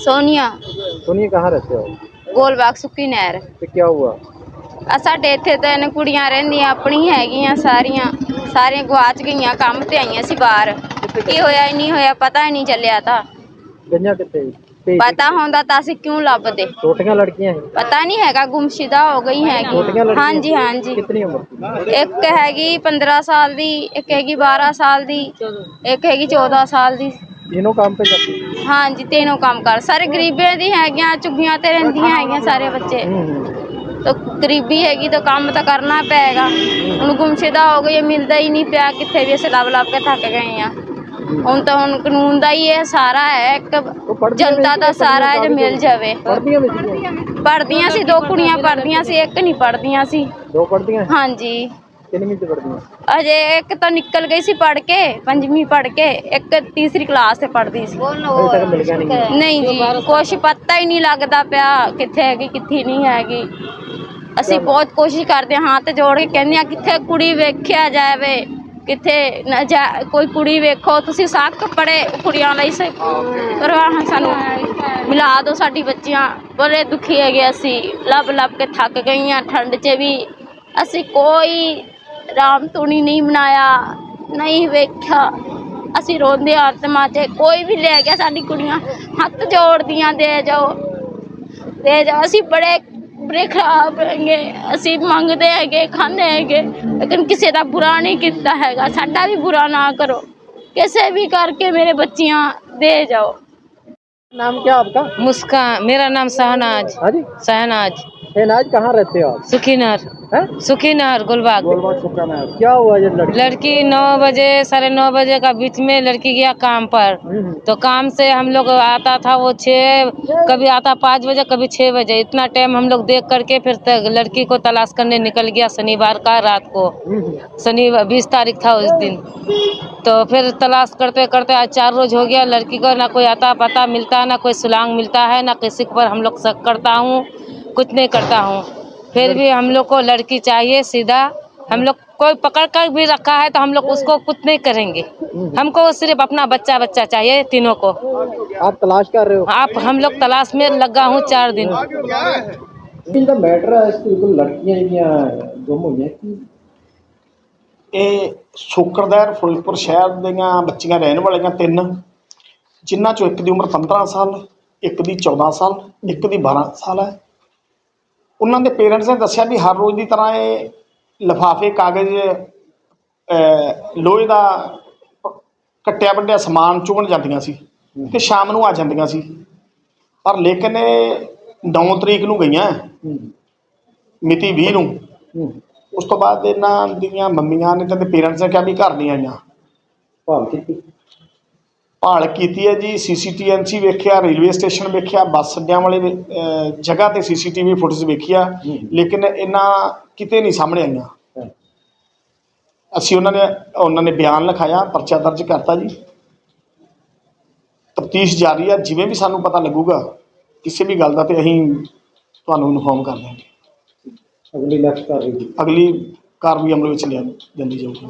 सोनिया सुनिए कहाँ रहते हो ਗੋਲਬਾਗ ਸੁੱਕੀ ਨਹਿਰ तो क्या हुआ ਆ ਸਾਡੇ ਇੱਥੇ ਤਿੰਨ ਕੁੜੀਆਂ ਰਹਿੰਦੀਆਂ ਆਪਣੀ ਹੈਗੀਆਂ ਸਾਰੀਆਂ ਸਾਰੀਆਂ ਗਵਾਚ ਗਈਆਂ ਕੰਮ ਤੇ ਆਈਆਂ ਸੀ ਬਾਹਰ ਕੀ ਹੋਇਆ ਹੀ ਨਹੀਂ ਹੋਇਆ ਪਤਾ ਹੀ ਨਹੀਂ ਚੱਲਿਆ ਤਾਂ गंजा कितने तेईस। ਪਤਾ ਹੁੰਦਾ ਤਾਂ ਅਸੀਂ ਕਿਉਂ ਲੱਭਦੇ छोटियां लड़कियां हैं ਪਤਾ ਨਹੀਂ ਹੈਗਾ ਗੁੰਮਸ਼ੁਦਾ ਹੋ ਗਈ छोटियां ਹੈਗੀ लड़कियां ਹਾਂਜੀ ਹਾਂਜੀ कितनी उम्र की ਇੱਕ ਹੈਗੀ 15 ਸਾਲ ਦੀ ਇੱਕ ਹੈਗੀ 12 ਸਾਲ ਦੀ ਇੱਕ ਹੈਗੀ 14 ਸਾਲ ਦੀ ਇਹਨੋਂ ਕੰਮ ਤੇ ਕਰਦੇ ਹਾਂਜੀ ਤੈਨੂੰ ਕੰਮ ਕਰ। ਸਾਰੇ ਗਰੀਬੇ ਦੀ ਹੈਗੀਆਂ ਝੁੱਗੀਆਂ ਤੇ ਰਹਿੰਦੀਆਂ ਹੈਗੀਆਂ ਸਾਰੇ ਬੱਚੇ। ਤਾਂ ਗਰੀਬੀ ਹੈਗੀ ਤਾਂ ਕੰਮ ਤਾਂ ਕਰਨਾ ਪੈਗਾ ਹੁਣ ਗੁੰਮਸ਼ਿਦਾ ਹੋ ਗਈ ਮਿਲਦਾ ਹੀ ਨਹੀਂ ਪਿਆ ਕਿੱਥੇ ਵੀ ਅਸੀਂ ਲੱਭ ਲੱਭ ਕੇ ਥੱਕ ਗਏ ਆ ਹੁਣ ਤਾਂ ਹੁਣ ਕਾਨੂੰਨ ਦਾ ਹੀ ਇਹ ਸਾਰਾ ਹੈ ਇੱਕ ਜਨਤਾ ਦਾ ਸਾਰਾ ਹੈ ਜੋ ਮਿਲ ਜਾਵੇ। ਪੜਦੀਆਂ ਵਿੱਚ ਪੜਦੀਆਂ ਸੀ ਦੋ ਕੁੜੀਆਂ ਪੜਦੀਆਂ ਸੀ ਇੱਕ ਨਹੀਂ ਪੜਦੀਆਂ ਸੀ। ਦੋ ਪੜਦੀਆਂ ਹਾਂਜੀ। ਕਿੰਨਵੀਂ ਚ ਪੜ੍ਹਦੀ ਹੈ? ਅਜੇ ਇੱਕ ਤਾਂ ਨਿਕਲ ਗਈ ਸੀ ਪੜ ਕੇ ਪੰਜਵੀਂ ਪੜ ਕੇ ਇੱਕ ਤੀਸਰੀ ਕਲਾਸ ਤੇ ਪੜਦੀ ਸੀ। ਅਜੇ ਤੱਕ ਮਿਲ ਗਿਆ ਨਹੀਂ ਨਹੀਂ ਜੀ ਕੁਛ ਪਤਾ ਹੀ ਨਹੀਂ ਲੱਗਦਾ ਪਿਆ ਕਿੱਥੇ ਹੈਗੀ ਕਿੱਥੇ ਨਹੀਂ ਹੈਗੀ। ਅਸੀਂ ਬਹੁਤ ਕੋਸ਼ਿਸ਼ ਕਰਦੇ ਹਾਂ ਹੱਥ ਜੋੜ ਕੇ ਕਹਿੰਦੇ ਆ ਕਿੱਥੇ ਕੁੜੀ ਵੇਖਿਆ ਜਾਵੇ ਕਿੱਥੇ ਨਾ ਜਾ- ਕੋਈ ਕੁੜੀ ਵੇਖੋ ਤੁਸੀਂ ਸੱਕ ਪੜੇ ਕੁੜੀਆਂ ਲਈ ਸੇ ਪਰਵਾਹ ਸਾਨੂੰ ਮਿਲਾ ਦਿਓ ਸਾਡੀ ਬੱਚੀਆਂ। ਬੜੇ ਦੁਖੀ ਹੈਗੇ ਅਸੀਂ ਲੱਭ ਲੱਭ ਕੇ ਥੱਕ ਗਈਆਂ ਠੰਡ 'ਚ ਵੀ। ਅਸੀਂ ਕੋਈ ਰਾਮ ਧੂਣੀ ਨਹੀਂ ਬਣਾਇਆ ਨਹੀਂ ਵੇਖਿਆ ਅਸੀਂ ਰੋਂਦੇ ਆਤਮਾ 'ਚ ਕੋਈ ਵੀ ਲੈ ਗਿਆ ਸਾਡੀ ਕੁੜੀਆਂ ਹੱਥ ਜੋੜਦੀਆਂ ਦੇ ਜਾਓ ਦੇ ਜਾਓ ਅਸੀਂ ਬੜੇ ਬੜੇ ਖਰਾਬ ਹੈਗੇ ਅਸੀਂ ਮੰਗਦੇ ਹੈਗੇ ਖਾਂਦੇ ਹੈਗੇ ਲੇਕਿਨ ਕਿਸੇ ਦਾ ਬੁਰਾ ਨਹੀਂ ਕੀਤਾ ਹੈਗਾ ਸਾਡਾ ਵੀ ਬੁਰਾ ਨਾ ਕਰੋ ਕਿਸੇ ਵੀ ਕਰਕੇ ਮੇਰੇ ਬੱਚੀਆਂ ਦੇ ਜਾਓ नाम क्या आपका मुस्कान मेरा नाम शहनाज हाँ जी शहनाज नाज कहाँ रहते हो आप सुखीनर हैं? सुखीनर गुलबाग। गोलबाग सुक्का में क्या हुआ ये लड़की? लड़की नौ बजे साढ़े नौ बजे का बीच में लड़की गया काम पर। हम्म, तो काम से हम लोग आता था वो छः कभी आता पाँच बजे कभी छः बजे। इतना टाइम हम लोग देख करके फिर तक लड़की को तलाश करने निकल गया शनिवार का रात को। हम्म, शनिवार बीस तारीख था उस दिन। तो फिर तलाश करते करते आज चार रोज हो गया। लड़की को ना कोई आता पता मिलता ना कोई सुलांग मिलता है ना किसी पर हम लोग शक करता हूँ कुछ नहीं करता हूँ। फिर भी हम लोग को लड़की चाहिए सीधा हम लोग कोई पकड़ कर भी रखा है तो हम लोग उसको कुछ नहीं करेंगे हमको सिर्फ अपना बच्चा बच्चा चाहिए तीनों को आप तलाश कर रहे हो आप हम लोग तलाश में लगा हूँ चार दिन ਇਹਦਾ ਮੈਟਰ ਹੈ ਇਸ ਬਿਲਕੁਲ ਲੜਕੀਆਂ ਜਿਹੜੀਆਂ ਗੁੰਮ ਹੋਈਆਂ ਕੀ ਇਹ ਸ਼ੁਕਰਦਹਿਰ ਫਿਰੋਜ਼ਪੁਰ ਸ਼ਹਿਰ ਦੀਆਂ ਬੱਚੀਆਂ ਰਹਿਣ ਵਾਲੀਆਂ ਤਿੰਨ ਜਿਨ੍ਹਾਂ ਚੋਂ ਇੱਕ ਦੀ ਉਮਰ 15 ਸਾਲ ਇੱਕ ਦੀ 14 ਸਾਲ ਇੱਕ ਦੀ 12 ਸਾਲ ਹੈ ਉਹਨਾਂ ਦੇ ਪੇਰੈਂਟਸ ਨੇ ਦੱਸਿਆ ਵੀ ਹਰ ਰੋਜ਼ ਦੀ ਤਰ੍ਹਾਂ ਇਹ ਲਿਫਾਫੇ ਕਾਗਜ਼ ਲੋਹੇ ਦਾ ਕੱਟਿਆ ਵੱਡਿਆ ਸਮਾਨ ਚੁਗਣ ਜਾਂਦੀਆਂ ਸੀ ਤੇ ਸ਼ਾਮ ਨੂੰ ਆ ਜਾਂਦੀਆਂ ਸੀ। ਪਰ ਲੇਕਿਨ ਇਹ 9 ਤਰੀਕ ਨੂੰ ਗਈਆਂ। ਮਿਤੀ 20 ਨੂੰ। ਉਸ ਤੋਂ ਬਾਅਦ ਇਹਨਾਂ ਦੀਆਂ ਮੰਮੀਆਂ ਨੇ ਤੇ ਪੇਰੈਂਟਸ ਨੇ ਕਿਹਾ ਵੀ ਘਰ ਨਹੀਂ ਆਈਆਂ। ਕੀਤੀ। ਭਾਲ ਕੀਤੀ ਹੈ ਜੀ ਸੀਸੀਟੀਐਨਸੀ ਵੇਖਿਆ ਰੇਲਵੇ ਸਟੇਸ਼ਨ ਵੇਖਿਆ ਬੱਸ ਅੱਡਿਆਂ ਵਾਲੇ ਜਗ੍ਹਾ ਤੇ ਸੀਸੀਟੀਵੀ ਫੁਟੇਜ ਵੇਖਿਆ। ਲੇਕਿਨ ਇਹਨਾਂ ਕਿਤੇ ਨਹੀਂ ਸਾਹਮਣੇ ਆਈਆਂ। ਅਸੀਂ ਉਹਨਾਂ ਨੇ ਉਹਨਾਂ ਨੇ ਬਿਆਨ ਲਿਖਾਇਆ ਪਰਚਾ ਦਰਜ ਕਰਤਾ ਜੀ। ਤਫਤੀਸ਼ ਜਾਰੀ ਹੈ ਜਿਵੇਂ ਵੀ ਸਾਨੂੰ ਪਤਾ ਲੱਗੂਗਾ ਕਿਸੇ ਵੀ ਗੱਲ ਦਾ ਤੇ ਅਸੀਂ ਤੁਹਾਨੂੰ ਇਨਫੋਰਮ ਕਰ ਦਿਆਂਗੇ। ਅਗਲੀ ਨੈਕਸਟ ਕਰ ਰਹੀ ਅਗਲੀ ਕਾਰਵਾਈ ਅਮਲ ਵਿੱਚ ਲਿਆ ਜਾਂਦੀ ਜਾਊਗੀ।